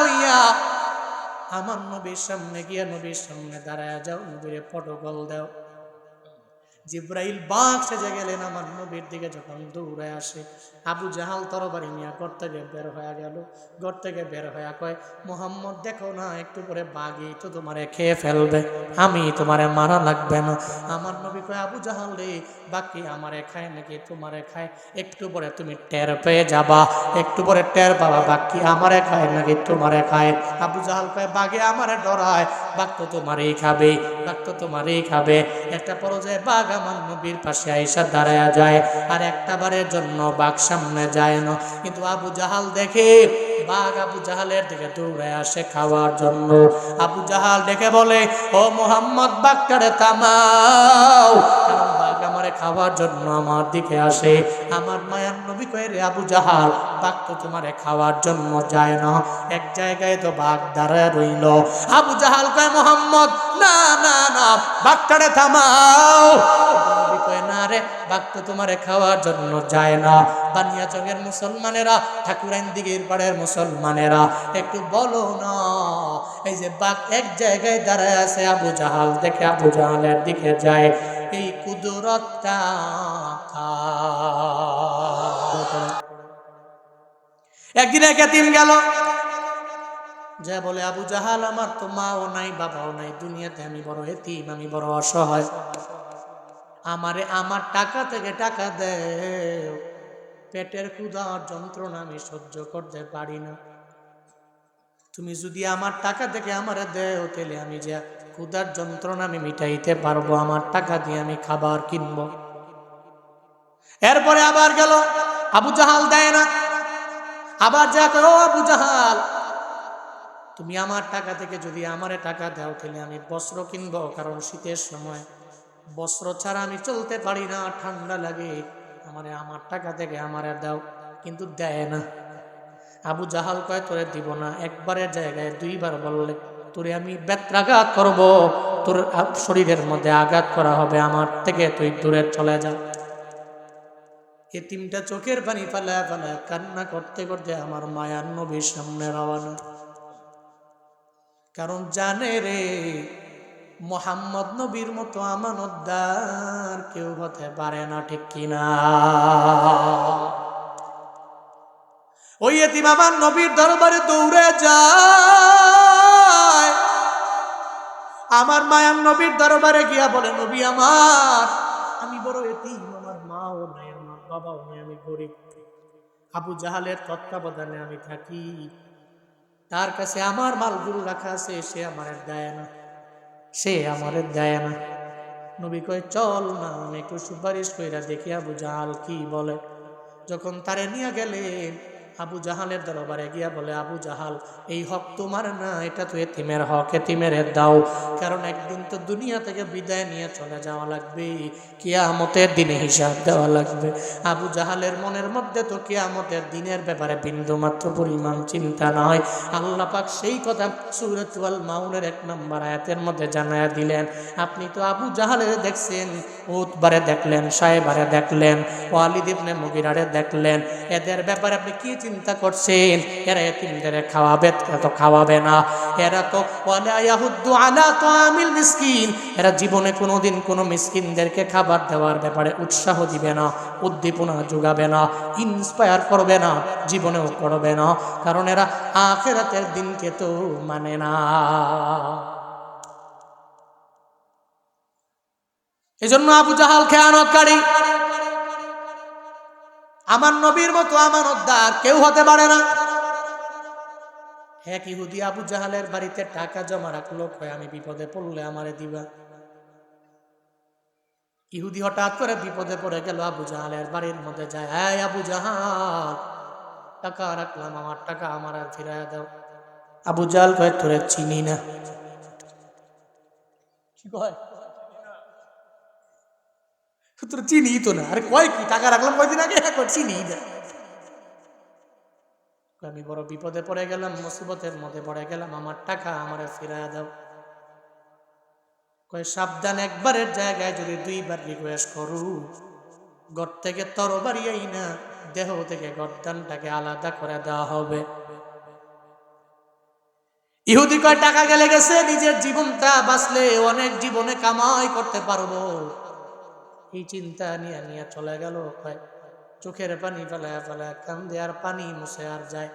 হইয়া আমার নবীর সামনে গিয়া নবীর সামনে দাঁড়ায় যাও নবীর পটকল দাও। জিব্রাইল বাঘ সেজে গেলেন আমার নবীর দিকে যখন দৌড়ে আসে। আবু জাহাল তরবারি নিয়ে ঘর থেকে বের হয়ে গেল। ঘর থেকে বের হয়ে কয়, মোহাম্মদ, দেখো না, একটু পরে বাঘই তো তোমারে খেয়ে ফেলবে। আমি তোমারে মারা লাগবে না। আমার নবী কয়, আবু জাহাল রে বাকি আমারে খায় নাকি তোমারে খায়? একটু পরে তুমি টের পেয়ে যাবা। একটু পরে টের পাবা বাকি আমারে খায় নাকি তোমারে খায়? আবু জাহাল কয়, বাঘে আমারে ডরায় বাঘ তো তোমারই খাবে বাঘ তো তোমারই খাবে। একটা পর্যায়ে বাঘ আমার নবীর পাশে আইসা দাঁড়ায়া যায়, আর একটা বারের জন্য বাঘ সামনে যায় না। কিন্তু আবু জাহাল দেখে, বাঘ আবু জাহালের দিকে দৌড়ে আসে খাওয়ার জন্য। আবু জাহাল দেখে বলে, ও মোহাম্মদ, বাঘটারে আমারে খাওয়ার জন্য আমার দিকে আসে। আমার মায়ার নবী কয়ে, রে আবু জাহাল, বাঘ তো তোমারে খাওয়ার জন্য যায় না। এক জায়গায় তো বাঘ দাঁড়ায় রইল। আবু জাহাল কয়, মোহাম্মদ, না না না, বাঘটারে থামাও। না রে, বাঘ তো তোমারে খাওয়ার জন্য যায় না। বানিয়া মুসলমানেরা ঠাকুরাইন দিঘির পাড়ের মুসলমানেরা, একটু বলো না, এই যে বাঘ এক জায়গায় দাঁড়ায় আছে, আবু জাহাল দেখে আবু জাহালের দিকে যায়। এই একদিন এক এতিম গেল। যা বলে, আবু জাহাল, আমার তো মাও নাই, বাবাও নাই, দুনিয়াতে আমি বড় এতিম, আমি বড় অসহায়। আমারে আমার টাকা থেকে টাকা দেও। পেটের ক্ষুধার যন্ত্রণা আমি সহ্য করতে পারি না। তুমি যদি আমার টাকা থেকে আমারে দেও, তাহলে আমি যে ক্ষুধার যন্ত্রণা আমি মিটাইতে পারব, আমার টাকা দিয়ে আমি খাবার কিনবো। এরপরে আবার গেল, আবু জাহাল দেয় না। আবার যা ও আবু জাহাল, তুমি আমার টাকা থেকে যদি আমারে টাকা দাও, তাহলে আমি বস্ত্র কিনবো, কারণ শীতের সময় বস্ত্র ছাড়া আমি চলতে পারি না, ঠান্ডা লাগে। আমারে আমার টাকা থেকে আমারে দাও, কিন্তু দেয় না। আবু জাহাল কয়, তোরে দিব না। একবারের জায়গায় দুইবার বললে, তোরে আমি বেত্রাঘাত করব। তোর শরীরের মধ্যে আঘাত করা হবে। আমার থেকে তুই দূরে চলে যা। এতিমটা চোখের পানি ফালায় ফালায় কান্না করতে করতে আমার মায়ার নবীর সামনে রওয়ানা কারণ জানে রে, মোহাম্মদ নবীর মতো আমানতদার কেউ হতে পারে না, ঠিক কিনা? ওই এতিম আমার নবীর দরবারে দৌড়ে যায়। আমার মায়ার নবীর দরবারে গিয়া বলে, নবী আমার, আমি বড় এতিম, আমার মাও নাই, আমার বাবাও নাই, আমি গরিব। আবু জাহালের তত্ত্বাবধানে আমি থাকি। তার কাছে আমার মালগুলো রাখা আছে, সে আমার দেয় না, সে আমার দেয় না। নবী কয়, চল না, আমি একটু সুপারিশ কইরা দেখি আবু জাহাল কি বলে। যখন তারে নিয়ে গেলেন আবু জাহালের দরবারে গিয়া বলে, আবু জাহাল, এই হক তোমার না? এটা তো এতিমের হক, এতিমের দাও। কারণ একদিন তো দুনিয়া থেকে বিদায় নিয়ে চলে যাওয়া লাগবে। কিয়ামতের দিনে হিসাব দেওয়া লাগবে। আবু জাহালের মনের মধ্যে তো কিয়ামতের দিনের ব্যাপারে বিন্দু মাত্র পরিমাণ চিন্তা নয়। আল্লাহ পাক সেই কথা সুরতুয়াল মাউনের এক নম্বর আয়াতের মধ্যে জানায়া দিলেন। আপনি তো আবু জাহালের দেখছেন, উতবারে দেখলেন, সাহেবারে দেখলেন, ওয়ালিদ ইবনে মুগিরারে দেখলেন। এদের ব্যাপারে আপনি কি চিন্তা করছেন, এরা এতিমদের খাওয়াবে তো খাওয়াবে না। এরা তো, ওয়ালা ইয়াহুদ্দু আলা তাআমিল মিসকিন। এরা জীবনে কোনোদিন কোনো মিসকিনদেরকে খাবার দেওয়ার ব্যাপারে উৎসাহ দিবে না, উদ্দীপনা যোগাবে না ইন্সপায়ার করবে না, জীবনেও করবে না, কারণ এরা আখেরাতের দিনকে তো মানে না। এজন্য আবু জাহাল খেয়ানতকারী আমার নবীর মতো আমানতদার কেউ হতে পারে না। এক ইহুদি আবু জাহালের বাড়িতে টাকা জমা রাখল, কয়, আমি বিপদে পড়লে আমারে দিবা? ইহুদি হঠাৎ করে বিপদে পড়ে গেল আবু জাহালের বাড়ির মধ্যে, যায় হ্যাঁ আবু জাহাল, টাকা রাখলাম, আমার টাকা আমার আর ফিরাইয়া দাও। আবু জাহাল কয়, তোরে চিনি না। কি কয়? তোর চিনি তো না। আরে কয় কি? টাকা রাখলাম কয়দিন আগে? হ্যাঁ চিনি আমি বড় বিপদে পড়ে গেলাম, মুসিবতের মধ্যে পড়ে গেলাম, আমার টাকা আমারে ফিরাইয়া দাও। কয়, সাবধান একবারের জায়গায় যদি দুইবার রিকোয়েস্ট করু, গড় থেকে তরবারিয়াই না, দেহ থেকে গর্দানটাকে আলাদা করে দেওয়া হবে। ইহুদি কয়, টাকা গেলে গেছে, নিজের জীবনটা বাঁচলে অনেক জীবনে কামাই করতে পারব। এই চিন্তা নিয়ে নিয়ে চলে গেল চোখের পানি ফেলায় ফেলায় কান্দে আর পানি মুছে আর যায়।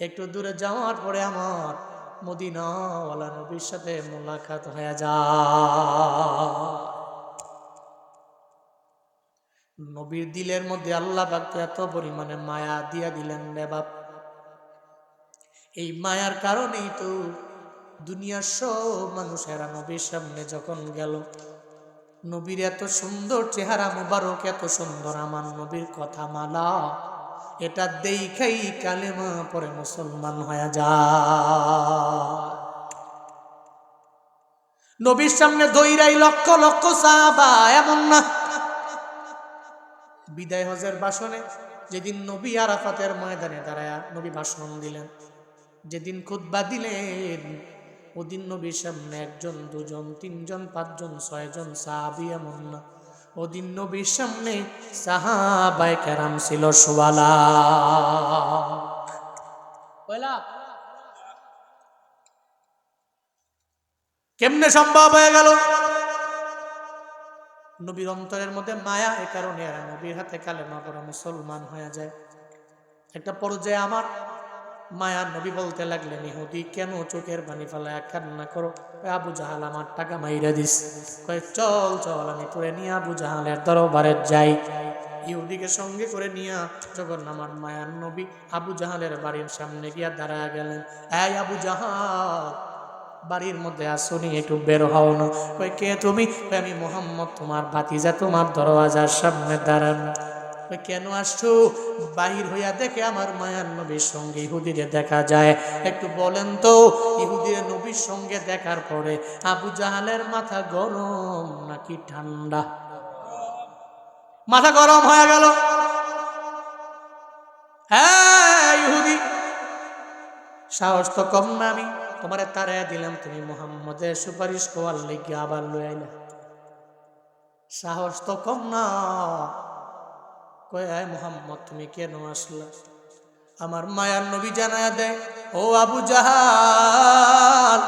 একটু দূরে যাওয়ার পরে আমার মদিনাওয়ালা নবীর সাথে মোলাকাত হয়ে যায়। নবীর দিলের মধ্যে আল্লাহ পাক এত পরিমাণে মায়া দিয়া দিলেন রে বাপ। এই মায়ার কারণেই তো দুনিয়ার সব মানুষেরা নবীর সামনে যখন গেল নবীর এত সুন্দর চেহারা মুবারক, এত সুন্দর আমার নবীর কথা মালা। এটা দেখাই কালেমা পরে মুসলমান হয়ে যায়। নবীর সামনে দইরাই লক্ষ লক্ষ সাহাবা, এমন না। বিদায় হজের বাসনে যেদিন নবী আরাফাতের ময়দানে দাঁড়ায় নবী ভাষণ দিলেন, যেদিন খুদ্া দিলেন ওদিন নবীর সামনে একজন, দুজন, তিনজন, পাঁচজন, ছয়জন সাহাবি এমন না। ওদিন নবীর সামনে সাহাবাই কেরাম ছিল সোয়ালা কেমনে সম্ভব হয়ে গেল? নবীর অন্তরের মধ্যে মায়া এ কারণে নবীর হাতে কালেমা পড়া মুসলমান হয়ে যায়। একটা পর্যায়ে আমার মায়ার নবী বলতে লাগলেন, ইহুদি, কেন চোখের পানি ফেলায় কান্না করো? আবু জাহাল আমার টাকা মাইরা দিস। কয়, চল চল, আমি তোরে নিয়ে আবু জাহালের দরবারে যাই। ইহুদিকে সঙ্গে করে নিয়ে যখন আমার মায়ার নবী আবু জাহালের বাড়ির সামনে গিয়া দাঁড়া গেলেন, এই আবু জাহাল, বাড়ির মধ্যে আসনি একটু বের হও না। কই কে তুমি? আমি মোহাম্মদ, তোমার ভাতিজা, তোমার দরওয়াজার সামনে দাঁড়ান। কেন আসছো? বাহির হইয়া দেখে আমার মায়ার নবীর সঙ্গে ইহুদিরে দেখা যায়। একটু বলেন তো ইহুদিরে নবীর সঙ্গে দেখার পরে আবু জাহালের মাথা গরম নাকি ঠান্ডা? মাথা গরম হয়ে গেল। হ্যাঁ ইহুদি। সাহস তো কম না আমি। তোমারে তারাই দিলাম, তুমি মোহাম্মদের সুপারিশ কোয়ার লেগে আবার লই আইলা। সাহস তো কম না। কয় মোহাম্মদ, তুমি কেন আসলা? আমার মায়ার নবী জানায় দেয়, ও আবু জাহাল,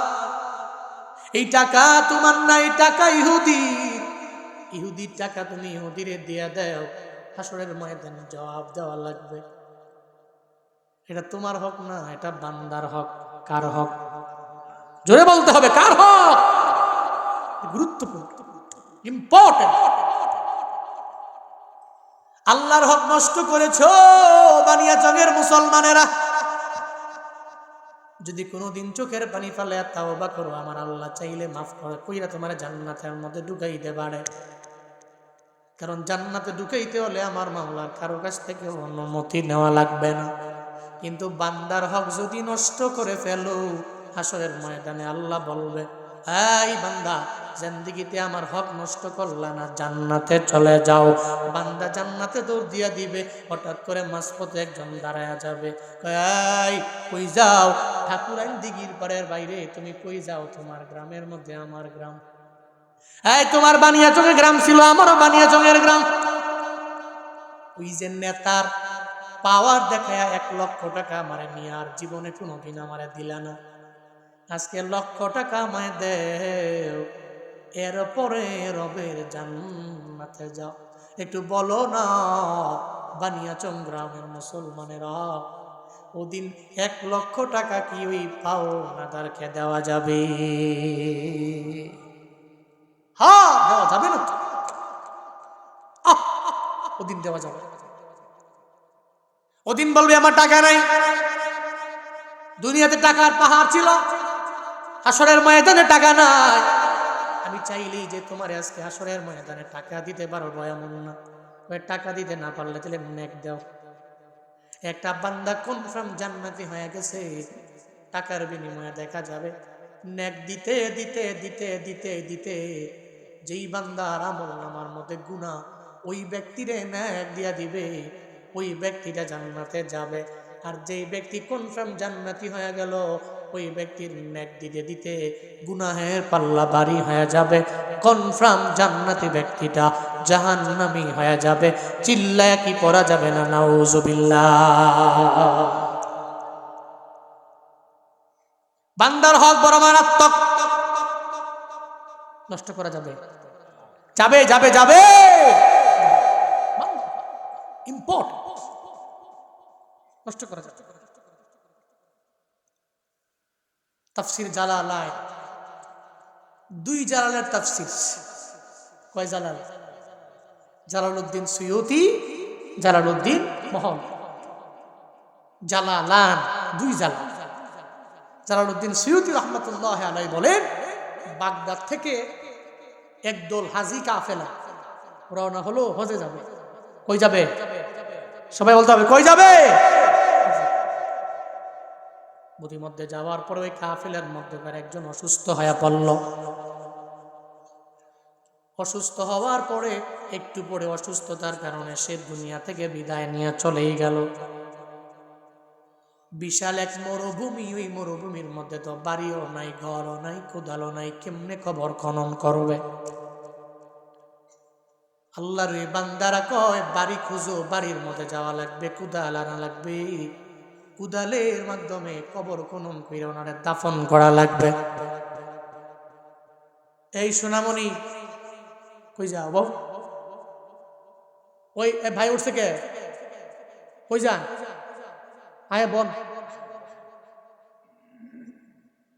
এই টাকা তোমার না এই টাকা ইহুদি। ইহুদির টাকা তুমি ইহুদিরে দিয়া দেও হাসরের ময়দানে জবাব দেওয়া লাগবে। এটা তোমার হক না, এটা বান্দার হক, কার হক? জোরে বলতে হবে, কার হক? গুরুত্বপূর্ণ, ইম্পর্টেন্ট। আল্লাহর হক নষ্ট করেছ, বানিয়া চঙের মুসলমানেরা। যদি কোনোদিন চোখের পানি ফেলে তাও বা করো, আমার আল্লাহ চাইলে মাফ করে, কইরা তোমার জান্নাতের মধ্যে ঢুকাইতে পারে কারণ জান্নাতে ঢুকাইতে হলে আমার মামলার কারও কাছ থেকে অনুমতি নেওয়া লাগবে না। কিন্তু বান্দার হক যদি নষ্ট করে ফেলো, হাসরের ময়দানে আল্লাহ বলবে এই বান্দা জিন্দিগিতে আমার হক নষ্ট করলা না জান্নাতে চলে যাও। বান্দা জান্নাতে দৌড় দিয়া দিবে হঠাৎ করে মাঝপথে একজন দাঁড়ায়া যাবে। কয়, কই যাও? ঠাকুরাইন দিঘির পাড়ের বাইরে তুমি কই যাও? তোমার গ্রামের মধ্যে আমার গ্রাম। এই তোমার বানিয়াচঙের গ্রাম ছিল আমারও বানিয়া বানিয়াচঙের গ্রাম। ওই যে নেতার পাওয়ার দেখায় এক লক্ষ টাকা আমারে নিয়ে আর জীবনে কোনোদিন আমারে দিলা না। আজকে লক্ষ টাকা আমায় দেও। এরপরে রবের জান্নাতে যাও। একটু বলো না, বানিয়াচং গ্রামের মুসলমানেরা, ওদিন এক লক্ষ টাকা কি ওই পাও নাদারকে দেওয়া যাবে? হ্যাঁ দেওয়া যাবে না ওদিন দেওয়া যাবে ওদিন বলবে, আমার টাকা নাই। দুনিয়াতে টাকার পাহাড় ছিল। হাসরের ময়দানে টাকা নাই। আমি চাইলেই যে তোমার আজকে হাসরের ময়দানে টাকা দিতে পারব এমন না টাকা দিতে না পারলে তাহলে নেক দাও। একটা বান্দা কনফার্ম জান্নাতি হয়ে গেছে, টাকার বিনিময়ে দেখা যাবে। নেক দিতে দিতে দিতে দিতে দিতে যেই বান্দার আমল নামার মধ্যে গুণা ওই ব্যক্তিরে ন্যাক দিয়া দিবে, ওই ব্যক্তিটা জান্নাতে যাবে। আর যেই ব্যক্তি কনফার্ম জান্নাতি হয়ে গেল ওই ব্যক্তির নেক দিতে দিতে গুনাহের পাল্লা বাড়ি হয়ে যাবে। কনফার্ম জান্নাতি ব্যক্তিটা জাহান্নামি হয়ে যাবে। চিল্লায় কি পড়া যাবে না, নাউজুবিল্লাহ। বান্দার হক বড় মারাত্মক। নষ্ট করা যাবে। যাবে যাবে যাবে। ইম্পোর্ট নষ্ট করা যাবে। তাফসির জালালায়। দুই জালালের তাফসির। কয় জালাল? জালালউদ্দিন সুয়ুতি, জালালউদ্দিন মহল জালালান, দুই জালাল। জালালউদ্দিন সুয়ুতি রহমতুল্লাহ আলাই বলেন, বাগদাদ থেকে একদল হাজি কাফেলা রওনা হলো, হজে যাবে। কই যাবে? সবাই বলতে হবে, কই যাবে? বুধি মধ্যে যাওয়ার পরে ওই কাফেলার মধ্যকার একজন অসুস্থ হয়ে পড়ল। অসুস্থ হওয়ার পরে একটু পরে অসুস্থতার কারণে সে দুনিয়া থেকে বিদায় নিয়ে চলেই গেল। বিশাল এক মরুভূমি, ওই মরুভূমির মধ্যে তো বাড়িও নাই, ঘরও নাই, কোদালও নাই, কেমনে খবর খনন করবে? আল্লাহর বান্দারা কয়, বাড়ি খুঁজো, বাড়ির মধ্যে যাওয়া লাগবে, কুদাল আনা লাগবে। কুদালের মাধ্যমে কবর খনন করে ওনারে দাফন করা লাগবে। এই সোনামণি, কই যা বাবু? ওই ভাই উঠছে কে? কই যান? আয় বল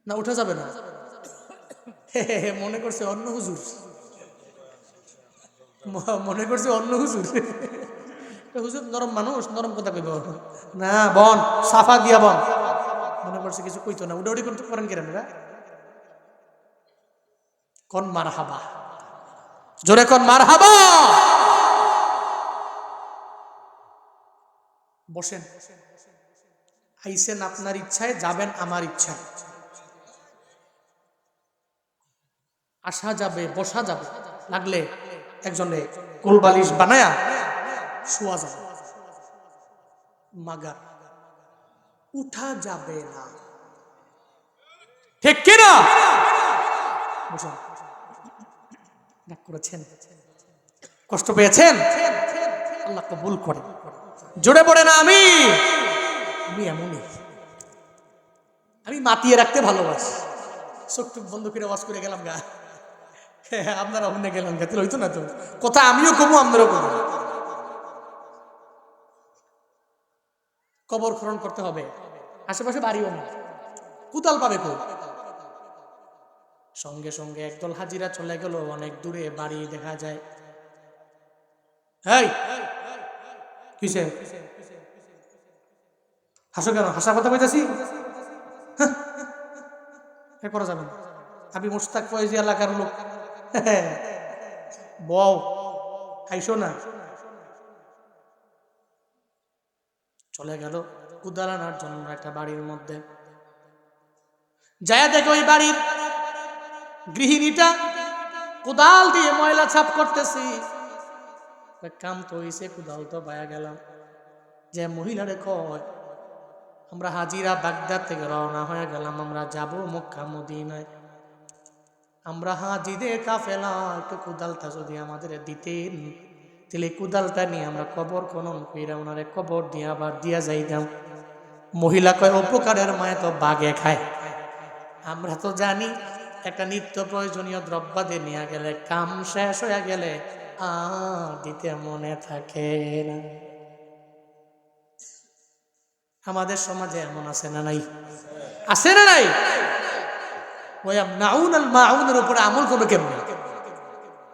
না, উঠা যাবে না। মনে করছে অন্য হুজুর। মনে করছে অন্য হুজুর। হুজুর নরম মানুষ, নরম কথা কইব। না, বন, সাফা দিয়া বন। মনে করছে কিছু কইতো না উডা উডি করতে করেন কেন এরা? কোন মার জোরে কোন মার হাবা বসেন। আইসেন আপনার ইচ্ছায়, যাবেন আমার ইচ্ছায়। আসা যাবে, বসা যাবে। লাগলে একজনে কুলবালিশ বানায়া শোয়া যাবে। মাগার উঠা যাবে না। ঠিক কিনা? রাগ করেছেন? কষ্ট পেয়েছেন? আল্লাহ কবুল করে। জোরে পড়ে না আমি আমি এমনই। আমি মাতিয়ে রাখতে ভালোবাসি। চোখ টুক বন্ধ করে ওয়াজ করে গেলাম গা। হ্যাঁ, আপনারা অন্য গেলাম গা তাহলে হইতো না তো। কথা আমিও কমু আপনারও কমু। কবর খনন করতে হবে। আশেপাশে বাড়িও না কুতাল পাবে কো সঙ্গে সঙ্গে একদল হাজিরা চলে গেল অনেক দূরে বাড়ি দেখা যায়। হেই! কিসে? হাসো কেন? হাসা কথা কইতাছি? হ্যাঁ, এ করা যাবে না আমি মুস্তাক ফয়েজি এলাকার লোক। বউ আইসো না? চলে গেল কুদাল আনার জন্য একটা বাড়ির মধ্যে। যায় দেখে ওই বাড়ির গৃহিণীটা কোদাল দিয়ে ময়লা ছাপ করতেছি। কাম তো হইছে, কোদাল তো পায়া গেলাম। যে মহিলারে কয়, আমরা হাজিরা বাগদাদ থেকে রওনা হয়ে গেলাম, আমরা যাব মক্কা মদিনায়। আমরা হাজিদের কাফেলা, একটু কোদালটা যদি আমাদের দিতেন। তাহলে কোদালটা নিয়ে আমরা কবর খনন কইরা ওনারে কবর দিয়ে আবার দিয়া যাইতাম। মহিলা কয় উপকারের মায়ে তো বাগে খায়। আমরা তো জানি একটা নিত্য প্রয়োজনীয় দ্রব্যাদি নিয়ে গেলে কাম শেষ হয়ে গেলে আর দিতে মনে থাকে না। আমাদের সমাজে এমন আছে না নাই? আছে না নাই? ওই নাউন আল মাউনের উপরে আমল করবে কেমন?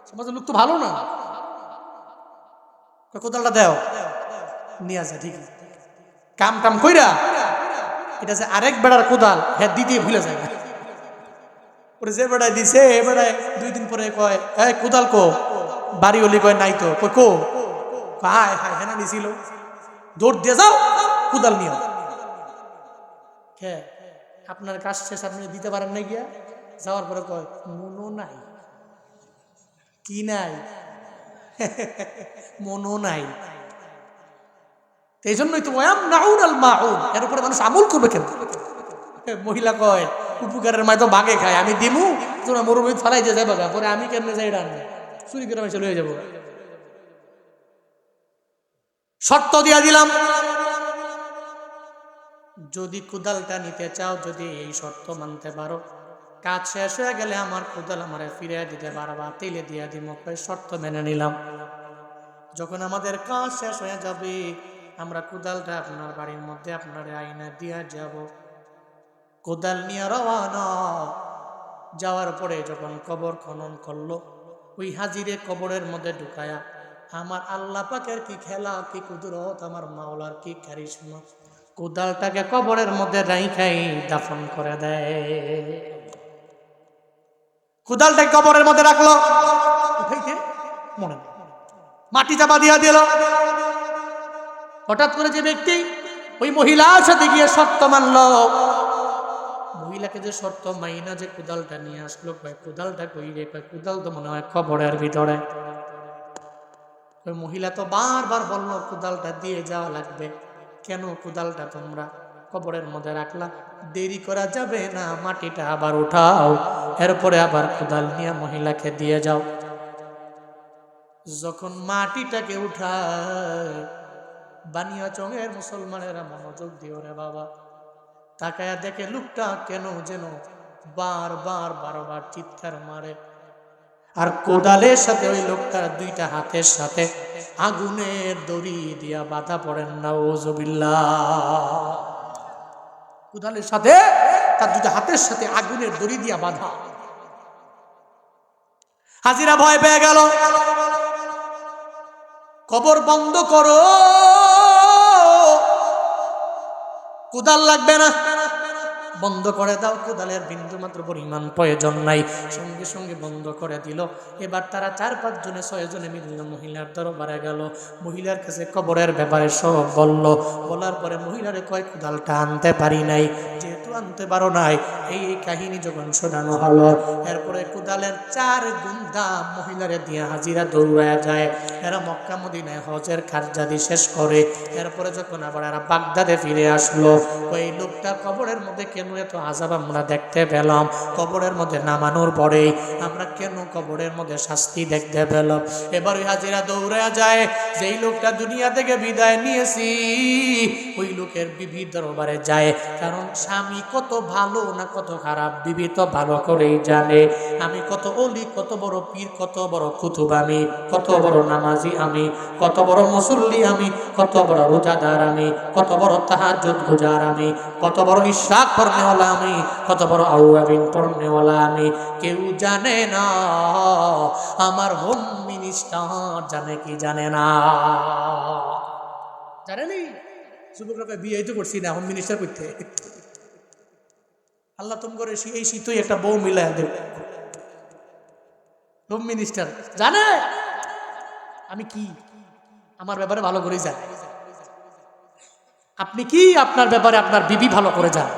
সমাজের লোক তো ভালো না। কোদালটা দেও। নিয়ে আসে ঠিক আছে। কাম টাম কইরা, এটা যে আরেক বেড়ার কোদাল হ্যাঁ দিতে ভুলে যায়। ওরে যে বেড়ায় দিছে, এ বেড়ায় দুই দিন পরে কয় এই কোদাল কো? বাড়ি হলি কয়, নাই তো। কয়, কো? হায় হায়, হেনা নিছিল। দৌড় দিয়ে যাও, কোদাল নিও। হ্যাঁ আপনার কাজ শেষ, আপনি দিতে পারেন না গিয়া? যাওয়ার পরে কয় মনো নাই। কি নাই? মনো নাই। এই জন্যই তো ওয়াম নাউন আল মাউন এর উপরে মানুষ আমল করবে কেন? মহিলা কয়, উপকারের মায় তো বাগে খায়, আমি দিমু তোরা মরুভূমি ফালাই দিয়ে যাবে পরে আমি কেমনে যাই রান্না চুরি করে আমি চলে যাব। শর্ত দিয়া দিলাম। যদি কুদালটা নিতে চাও, যদি এই শর্ত মানতে পারো কাজ শেষ হয়ে গেলে আমার কুদাল আমারে ফিরে দিতে পারবা তেলে দিয়ে কই শর্ত মেনে নিলাম। যখন আমাদের কাজ শেষ হয়ে যাবে, আমরা কুদালটা আপনার বাড়ির মধ্যে আপনার আইনা দিয়া যাব। কোদাল নিয়ে রওয়ানা যাওয়ার পরে যখন কবর খনন করল, ওই হাজিরে কবরের মধ্যে ঢুকায়া, আমার আল্লাহ পাকের কি খেলা, কি কুদরত, আমার মাওলার কি কারিশমা? কোদালটাকে কবরের মধ্যে রাইখাই দাফন করে দেয়। কোদালটাকে কবরের মধ্যে রাখল। মনে মাটি চাপা দিয়া দিল। হঠাৎ করে যে ব্যক্তি ওই মহিলার সাথে গিয়ে শর্ত মানলো। মহিলাকে যে শর্ত মাইনা যে কোদালটা নিয়ে আসলো, কয়, কোদালটা কই রে? কয়, কোদাল তো মনে হয় কবরের ভিতরে। ওই মহিলা তো বারবার বলল, কোদালটা দিয়ে যাওয়া লাগবে। কেন কোদালটা তোমরা কবরের মধ্যে রাখলা, দেরি করা যাবে না, মাটিটা আবার উঠাও, এরপরে আবার কোদাল নিয়ে মহিলাকে দিয়ে যাও। যখন মাটিটাকে উঠায় বানিয়া চঙের মুসলমানেরা মনোযোগ দিও রে বাবা। তাকায়া দেখে লোকটা কেন যেন বার বার বারবার চিৎকার মারে। আর কোদালের সাথে ওই লোকটার দুইটা হাতের সাথে আগুনের দড়ি দিয়া বাধা পড়েন না ওজবিল্লা কোদালের সাথে, তার দুটো হাতের সাথে আগুনের দড়ি দিয়া বাঁধা। হাজিরা ভয় পেয়ে গেল। কবর বন্ধ করো। কোদাল লাগবে না। বন্ধ করে দাও, কোদালের বিন্দু মাত্র পরিমাণ প্রয়োজন নাই। সঙ্গে সঙ্গে বন্ধ করে দিল। এবার তারা চার পাঁচ জনে, ছয় জনে মিলল মহিলার দরবারে গেল। মহিলার কাছে কবরের ব্যাপারে সব বলল। বলার পরে মহিলারে কয়, কোদালটা আনতে পারি নাই, যেহেতু আনতে পারো নাই। এই কাহিনী যখন শোনানো হলো, এরপরে কোদালের চার গুণ মহিলারে দিয়ে হাজিরা দৌড়ায় যায়। এরা মক্কা, মদিনায় হজের কার্যাদি শেষ করে। এরপরে যখন আবার এরা বাগদাদে ফিরে আসলো, ওই লোকটা কবরের মধ্যে কেন এত আজাব আমরা দেখতে পেলাম? কবরের মধ্যে নামানোর পরেই আমরা কেন কবরের মধ্যে শাস্তি দেখতে পেলাম? এবার ওই হাজিরা দৌড়ে যায়, যেই লোকটা দুনিয়া থেকে বিদায় নিয়েছি, ওই লোকের বিবি দরবারে যায়। কারণ স্বামী কত ভালো না কত খারাপ, বিবি তো ভালো করেই জানে। আমি কত অলি, কত বড় পীর, কত বড় কুতুব আমি, কত বড় নামাজি আমি, কত বড় মুসল্লি আমি, কত বড় রোজাদার আমি, কত বড় তাহাজ্জুদ গুজার আমি, কত বড় ইশাক পড়নেওয়ালা আমি, কত বড় আউয়াবিন পড়নেওয়ালা আমি। কেউ জানে না, আমার হোম মিনিস্টার জানে কি জানে না। জানেনি আল্লাহ তুম করে এই একটা বউ মিলায় দেব। জানে? আমি কি? আমার ব্যাপারে ভালো করে জানে। আপনি কি আপনার ব্যাপারে আপনার বিবি ভালো করে যান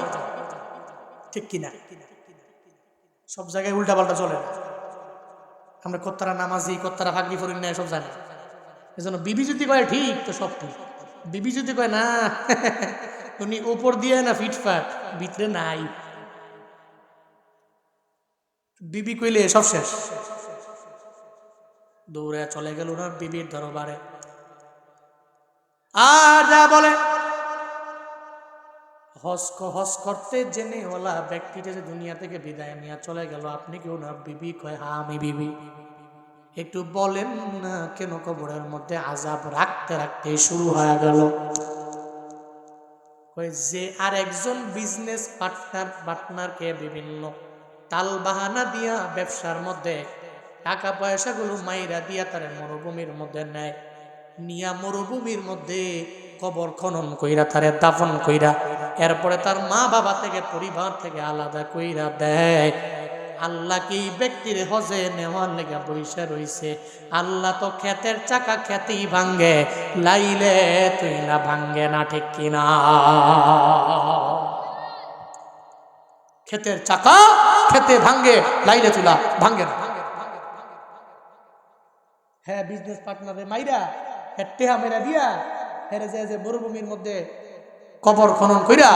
ঠিক কিনা? সব জায়গায় উল্টা পাল্টা চলে আমরা কত্তারা নামাজি কত্তারা ভাগ্নি ফরিন নেয় সব জানি। এজন্য বিবি যদি কয়, ঠিক, তো সব ঠিক। বিবি যদি কয়, না, উনি উপর দিয়ে না ফিটফাট, ভিতরে নাই। বিবি কইলে সব শেষ। দৌড়ে চলে গেল ওনার বিবির দরবারে। আর যা বলে, হস হস করতে জেনে ওলা ব্যক্তিটা যে দুনিয়া থেকে বিদায় নিয়ে চলে গেল, আপনি কি ওনার বিবি কয় হ্যাঁ আমি বিবি। একটু বলেন না কেন কবরের মধ্যে আজাব রাখতে রাখতে শুরু হয়ে গেল। যে আর একজন বিজনেস পার্টনার পার্টনারকে বিভিন্ন তাল বাহানা দিয়া ব্যবসার মধ্যে টাকা পয়সাগুলো মাইরা দিয়া তার মরুভূমির মধ্যে নেয়। নিয়া মরুভূমির মধ্যে কবর খনন কইরা, তারে দাফন কইরা, এরপরে তার মা বাবা থেকে, পরিবার থেকে আলাদা কইরা দেয়। আল্লাহ কি ব্যক্তির হজে নেওয়ার লেগে বৈশা রইছে? আল্লাহ তো ক্ষেতের চাকা খেতেই ভাঙ্গে, লাইলে তুই না ভাঙ্গে না, ঠিক কিনা ক্ষেতের চাকা খেতে ভাঙ্গে, লাইলে তুলা ভাঙ্গে না। হ্যাঁ বিজনেস পার্টনারে মাইরা হ্যাঁ টেহা মেরা দিয়া হেরে যায় যে মরুভূমির মধ্যে কবর খনন কইরা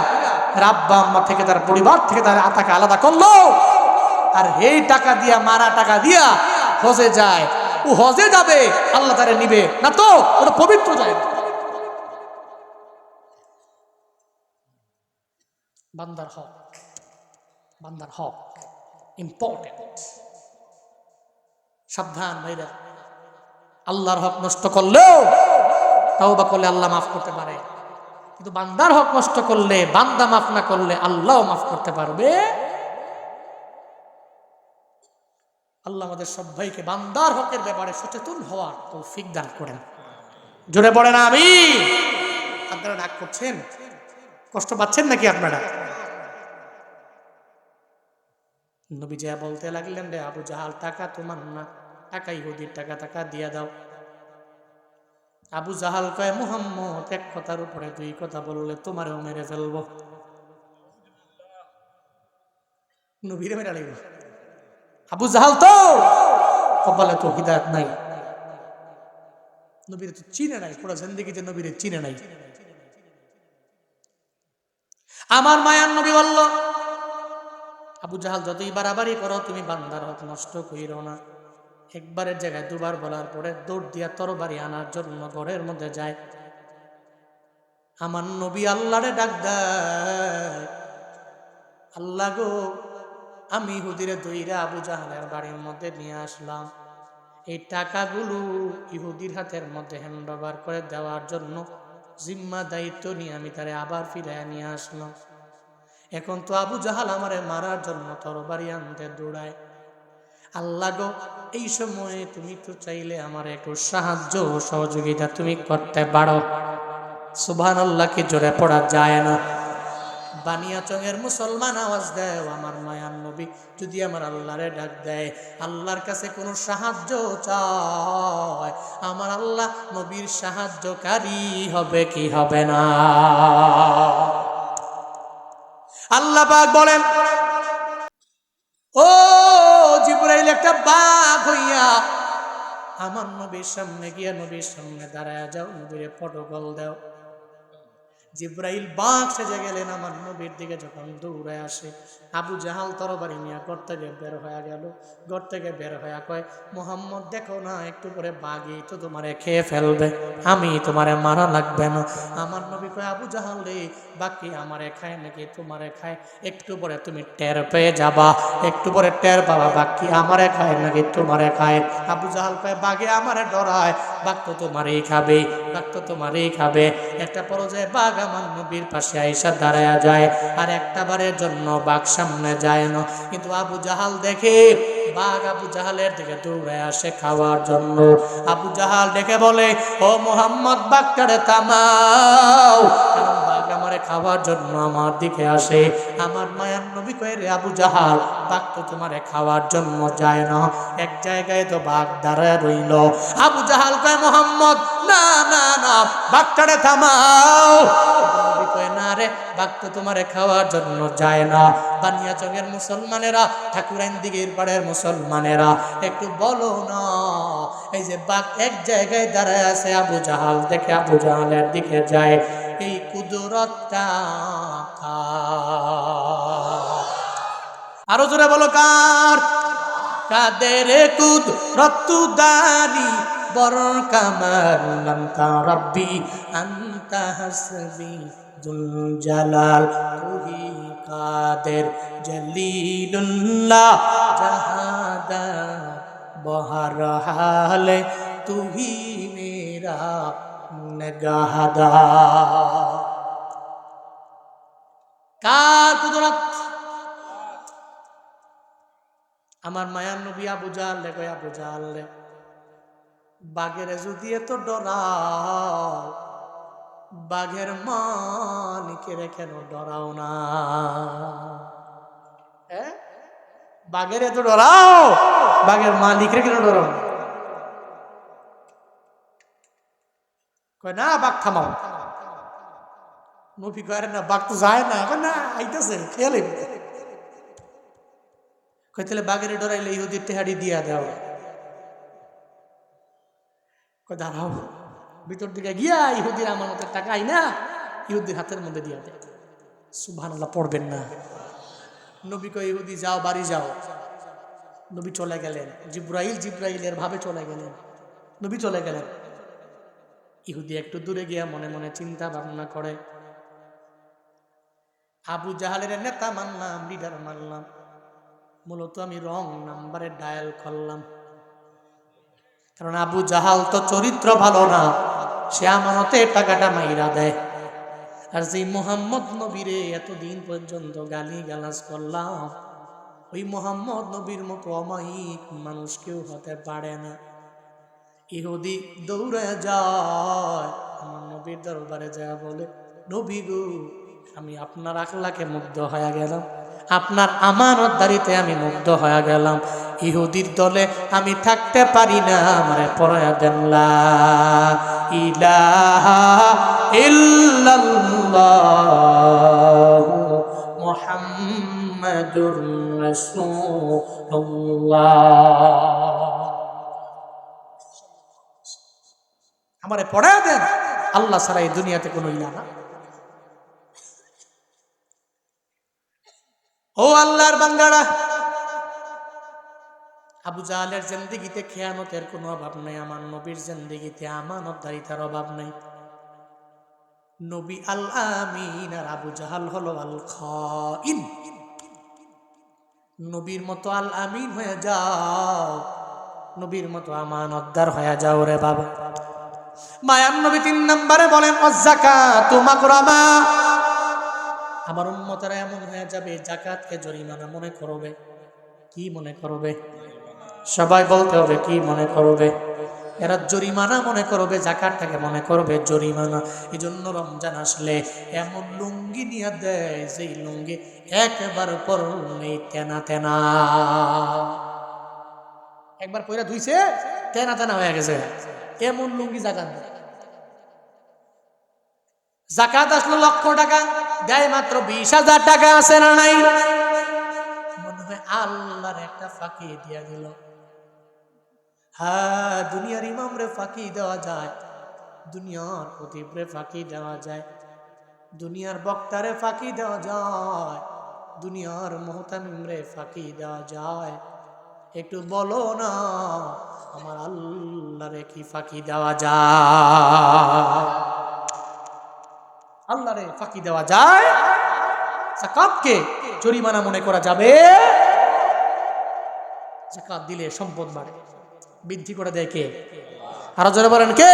রাব্বা আম্মা থেকে তার পরিবার থেকে তার আতাকে আলাদা করল। আর এই টাকা দিয়া, মারা টাকা দিয়া হজে যায়। ও হজে যাবে, আল্লাহ তারে নিবে। না তো, ওটা পবিত্র যায় বান্দার হক বান্দার হক ইম্পর্টেন্ট সাবধান ভাইরা আল্লাহর হক নষ্ট করলেও তাও বা করলে আল্লাহ মাফ করতে পারে। কিন্তু বান্দার হক নষ্ট করলে, বান্দা মাফ না করলে আল্লাহ মাফ করতে পারবে। আল্লাহ আমাদের সবাইকে বান্দার হকের ব্যাপারে সচেতন হওয়ার তৌফিক দান করেন। জোরে পড়ে না আমি আপনারা ডাক করছেন? কষ্ট পাচ্ছেন নাকি আপনারা? নবী যা বলতে লাগলেন রে, আবু জাহাল, টাকা তোমার না। টাকা, ইহুদির টাকা টাকা দিয়ে দাও। আবু জাহাল কয়, মুহাম্মদ, এক কথার উপরে দুই কথা বললে তোমারও মেরে ফেলব। নবীরে মেরে লাগবে আবু জাহাল তো কপালে তো হিদায়ত নাই। নবীরে তো চিনে নাই, পুরো জিন্দগিতে নবীরে চিনে নাই। আমার মায়ার নবী বলল, আবু জাহাল, যতই বাড়াবাড়ি করো, তুমি বান্দার হক নষ্ট কইরো না। একবারের জায়গায় দুবার বলার পরে দৌড় দিয়া তরবারি আনার জন্য ঘরের মধ্যে যায়। আমার নবী আল্লাহরে ডাক আল্লাহ গো, আমি ইহুদিরে দইরা আবু জাহালের বাড়ির মধ্যে নিয়ে আসলাম। এই টাকাগুলো ইহুদির হাতের মধ্যে হ্যান্ড ওভার করে দেওয়ার জন্য জিম্মা দায়িত্ব নিয়ে আমি তারে আবার ফিরে নিয়ে আসলাম। এখন তো আবু জাহাল আমারে মারার জন্য তরবারি আনতে দৌড়ায়। আল্লাহ গো, এই সময়ে তুমি তো চাইলে আমার একটু সাহায্য ও সহযোগিতা তুমি করতে পারো। সুবহান আল্লাহকে জোরে পড়া যায় না। বানিয়াচঙের মুসলমান আওয়াজ দেয় আমার মায়ার নবী, যদি আমার আল্লাহরে ডাক দেয়, আল্লাহর কাছে কোনো সাহায্য চায়, আমার আল্লাহ নবীর সাহায্যকারী হবে কি হবে না? আল্লাহ পাক বলেন, ও জিব্রাইল একটা বাঘ হইয়া আমার নবীর সামনে গিয়া নবীর সামনে দাঁড়ায় যাও, নবীরে পটকল দাও। জিব্রাইল বাঘ সেজে গেলেন আমার নবীর দিকে যখন দৌড়ে আসে। আবু জাহাল তরবারি নিয়ে ঘর থেকে বের হয়ে গেল। ঘর থেকে বের হয়ে কয়, মোহাম্মদ, দেখো না, একটু পরে বাঘই তো তোমারে খেয়ে ফেলবে। আমি তোমারে মারা লাগবে না। আমার নবী কয়, আবু জাহাল রে, বাকি আমারে খায় নাকি তোমারে খায়? একটু পরে তুমি টের পেয়ে যাবা। একটু পরে টের পাবা, বাকি আমারে খায় নাকি তোমারে খায়? আবু জাহাল কয়, বাঘে আমারে ডরায়, বাঘ তো তোমারই খাবে, বাঘ তো তোমারই খাবে। একটা পর্যায়ে বাঘ আমার নবীর পাশে আইসা দাঁড়ায়া যায় আর একটা বারের জন্য বাঘ সামনে যায় না। কিন্তু আবু জাহাল দেখে, বাঘ আবু জাহালের দিকে দৌড়ে আসে খাওয়ার জন্য। আবু জাহাল ডেকে বলে, ও মোহাম্মদ, বাঘটারে আমারে খাওয়ার জন্য আমার দিকে আসে। আমার মায়ার নবী কয়ে, রে আবু জাহাল, বাঘ তো তোমারে খাওয়ার জন্য যায় না। এক জায়গায় তো বাঘ দাঁড়ায় রইল। আবু জাহাল কয়, মোহাম্মদ, না। না না, বাঘটারে থামাও। তোমারে খাওয়ার জন্য যায় না। বানিয়াচকের মুসলমানেরা ঠাকুরাইন দিঘির পাড়ের মুসলমানেরা, একটু বলো না, এই যে বাঘ এক জায়গায় দাঁড়ায় আছে, আবু জাহাল দেখে, আবু জাহালের দিকে যায়। এই কুদরতটা আরও জোরে বলো, কার? কাদের কুদ রত্তুদারি বরণ কামার লঙ্কা রব্বি, আন্তা হাসবি দুল জালাল তুহি কাদের জলিলুল্লাহ, জাহাদা বহর হালে, তুহি মেরা নগাহদা কার কুদরত? আমার মায়ার নবী আবু জাল রে, কয় আবু জাল রে। বাঘের যদি এত ডরাও, বাঘের মালিকের কেন ডরাও না? হ্যাঁ? বাঘের এত ডরাও, বাঘের মালিকের কেন ডরাও? কয় না, বাঘ থামাও। নবী কয়, "আরে না, বাঘ তো যায় না। কয় না, আইতেছে, খেয়ালে কই তাহলে বাঘের ডরাইলে ইহুদির টেহারি দিয়া দাও। কই দাঁড়াও, ভিতর দিকে গিয়া ইহুদির আমানতের টাকা না ইহুদির হাতের মধ্যে দিয়া দেয় সুবহান আল্লাহ পড়বেন না। নবী কয়, ইহুদি, যাও, বাড়ি যাও। নবী চলে গেলেন। জিব্রাইল জিব্রাইলের ভাবে চলে গেলেন। নবী চলে গেলেন। ইহুদি একটু দূরে গিয়া মনে মনে চিন্তা ভাবনা করে। আবু জাহালের নেতা মানলাম লিডার মানলাম। মূলত আমি রং নাম্বারে ডায়াল করলাম কারণ আবু জাহাল তো চরিত্র ভালো না, সে আমানতে টাকাটা মাইরা দেয়। আর যে মোহাম্মদ নবীরে এতদিন পর্যন্ত গালি গালাজ করলাম, ওই মোহাম্মদ নবীর মতো অমায়িক মানুষ কেউ হতে পারে না। ইহুদি দৌড়ে যায়, আমার নবীর দরবারে যা বলে, নবী গো, আমি আপনার আখলাকে মুগ্ধ হয়ে গেলাম। আপনার আমানতদারিতে আমি মুগ্ধ হয়ে গেলাম। ইহুদির দলে আমি থাকতে পারি না, আমারে পড়ায়া দেন ইলাহা ইল্লাল্লাহ আমারে পড়ায় দেন, আল্লাহ ছাড়া এই দুনিয়াতে কোনো ইলা না। ও আল্লাহর বান্দারা আবু জাহালের জিন্দিগিতে খেয়ানতের কোনো অভাব নাই, আমার নবীর জিন্দিগিতে আমানতদারিতার অভাব নাই। নবী আল আমিন আর আবু জাহাল হলো আল খাইন। নবীর মতো আল আমিন হয়ে যাও, নবীর মতো আমানতদার হয়ে যাও রে বাবা। মায়ান নবী তিন নম্বরে বলেন, অজাকাত মাকরামা। আমার উন্মতরা এমন হয়ে যাবে, জাকাতকে জরিমানা মনে করবে। কি মনে করবে? সবাই বলতে হবে, কি মনে করবে? এরা জরিমানা মনে করবে, জাকাতটাকে মনে করবে জরিমানা। এই জন্য রমজান আসলে এমন লুঙ্গি নিয়ে দেয়, যেই লুঙ্গি একবার পর নেই তেনা তেনা। একবার পয়রা ধুইছে, তেনা তেনা হয়ে গেছে। এমন লুঙ্গি জাকাত জাকাত আসলো লক্ষ টাকা, দেয় মাত্র বিশ হাজার টাকা, আছে না নাই? মনে হয় আল্লাহর একটা ফাঁকি দিয়া দিল। হ্যাঁ দুনিয়ার ইমামরে ফাঁকি দেওয়া যায়, দুনিয়ার প্রদীপরে ফাঁকি দেওয়া যায়, দুনিয়ার বক্তারে ফাঁকি দেওয়া যায়, দুনিয়ার মোহতামিমরে ফাঁকি দেওয়া যায়। একটু বলো না, আমার আল্লাহরে কি ফাঁকি দেওয়া যায়? আল্লাহরে ফাঁকি দেওয়া যায়? জাকাতকে জরিমানা মনে করা যাবে? জাকাত দিলে সম্পদ বাড়ে। বৃদ্ধি করে দেয় কে? আরও জোরে বলেন কে?